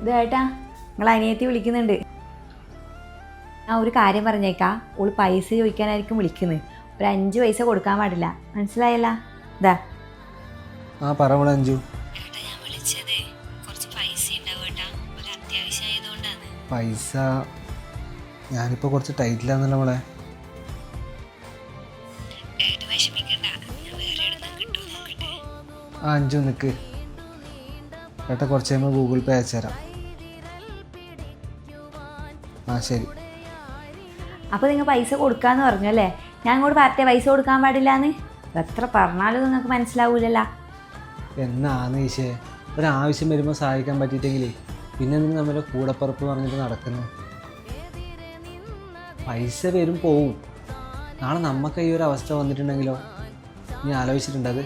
ഇത് ഏട്ടാ നിങ്ങൾ അനിയത്തി വിളിക്കുന്നുണ്ട്. ആ ഒരു കാര്യം പറഞ്ഞേക്കാ. ഓൾ പൈസ ചോദിക്കാനായിരിക്കും വിളിക്കുന്നത് ഒരു അഞ്ച് പൈസ കൊടുക്കാൻ പാടില്ല. മനസ്സിലായല്ല? ഇതാ ആ പറ അഞ്ചു. ഏട്ടാ ഞാൻ വിളിച്ചത് കുറച്ച് പൈസ ഞാനിപ്പോൾ കുറച്ച് ടൈറ്റിലാന്നല്ലോ മോളെ. ആ അഞ്ചു നിൽക്ക് ഏട്ടാ കുറച്ച് കഴിയുമ്പോൾ ഗൂഗിൾ പേ അയച്ചു തരാം. ആ ശരി. അപ്പോൾ നിങ്ങൾ പൈസ കൊടുക്കാന്ന് പറഞ്ഞു അല്ലേ? ഞാൻ ഇങ്ങോട്ട് പറഞ്ഞേ പൈസ കൊടുക്കാൻ പാടില്ല എന്ന് എത്ര പറഞ്ഞാലും നിങ്ങൾക്ക് മനസ്സിലാവൂലല്ല. എന്നാന്ന് ഈശേ ഒരാവശ്യം വരുമ്പോൾ സഹായിക്കാൻ പറ്റിയിട്ടെങ്കിലേ പിന്നെ എന്തിനു നമ്മുടെ കൂടപ്പുറപ്പ് പറഞ്ഞിട്ട് നടക്കുന്നു? പൈസ വരും പോവും. നാളെ നമുക്ക് ഈ ഒരു അവസ്ഥ വന്നിട്ടുണ്ടെങ്കിലോ? നീ ആലോചിച്ചിട്ടുണ്ടത്